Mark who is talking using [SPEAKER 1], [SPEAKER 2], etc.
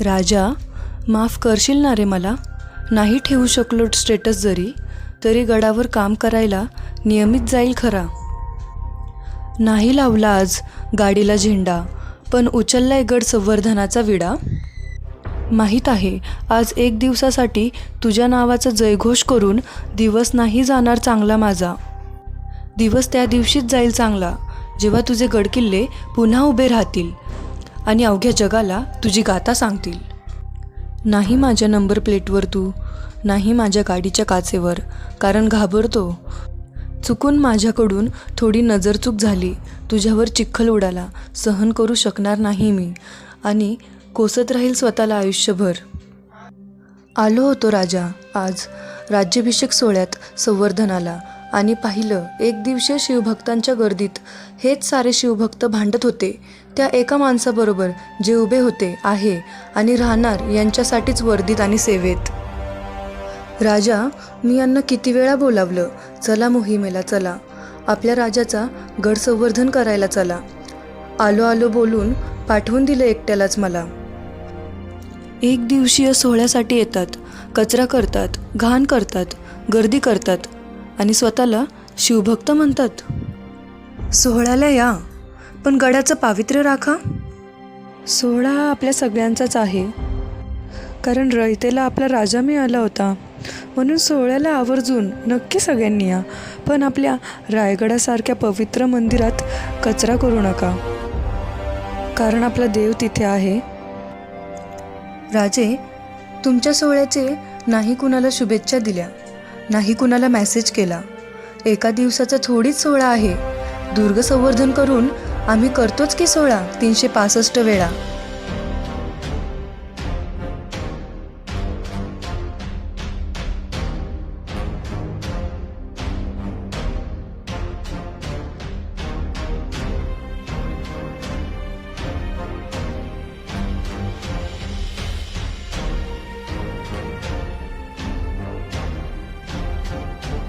[SPEAKER 1] राजा माफ करशील ना रे मला? नाही ठेवू शकलो स्टेटस जरी तरी गडावर काम करायला नियमित जाईल खरा. नाही लावला आज गाडीला झेंडा पण उचललाय गड संवर्धनाचा विडा? माहीत आहे आज एक दिवसासाठी तुझ्या नावाचा जयघोष करून दिवस नाही जाणार चांगला माझा. दिवस त्या दिवशीच जाईल चांगला जेव्हा तुझे गडकिल्ले पुन्हा उभे राहतील. आणि अवघ्या जगाला तुझी गाथा सांगतील. नाही माझ्या नंबर प्लेटवर तू नाही माझ्या गाडीच्या काचेवर कारण घाबरतो. चुकून माझ्याकडून थोडी नजरचूक झाली तुझ्यावर चिखल उडाला सहन करू शकणार नाही मी आणि कोसत राहील स्वतःला आयुष्यभर. आलो होतो राजा आज राज्याभिषेक सोहळ्यात संवर्धनाला आणि पाहिलं एक दिवशी शिवभक्तांच्या गर्दीत हेच सारे शिवभक्त भांडत होते. त्या एका माणसाबरोबर जे उभे होते आहे आणि राहणार यांच्यासाठीच वर्दीत आणि सेवेत. राजा मी यांना किती वेळा बोलावलं चला मोहिमेला चला. आपल्या राजाचा गड संवर्धन करायला चला. आलो आलो बोलून पाठवून दिलं एकट्यालाच मला. एक दिवशीय सोहळ्यासाठी येतात. कचरा करतात घाण करतात गर्दी करतात. आणि स्वतःला शिवभक्त म्हणतात. सोहळ्याला या पण गडाचं पावित्र्य राखा. सोहळा हा आपल्या सगळ्यांचाच आहे. कारण रयतेला आपला राजा मिळाला होता. म्हणून सोहळ्याला आवर्जून नक्की सगळ्यांनी या पण आपल्या रायगडासारख्या पवित्र मंदिरात कचरा करू नका. कारण आपला देव तिथे आहे. राजे तुमच्या सोहळ्याचे नाही कुणाला शुभेच्छा दिल्या. नाही कुणाला मेसेज केला. एका दिवसाचा थोडीच सोहळा आहे. दुर्ग संवर्धन करून आम्ही करतोच की सोहळा तीनशे पासष्ट वेळा.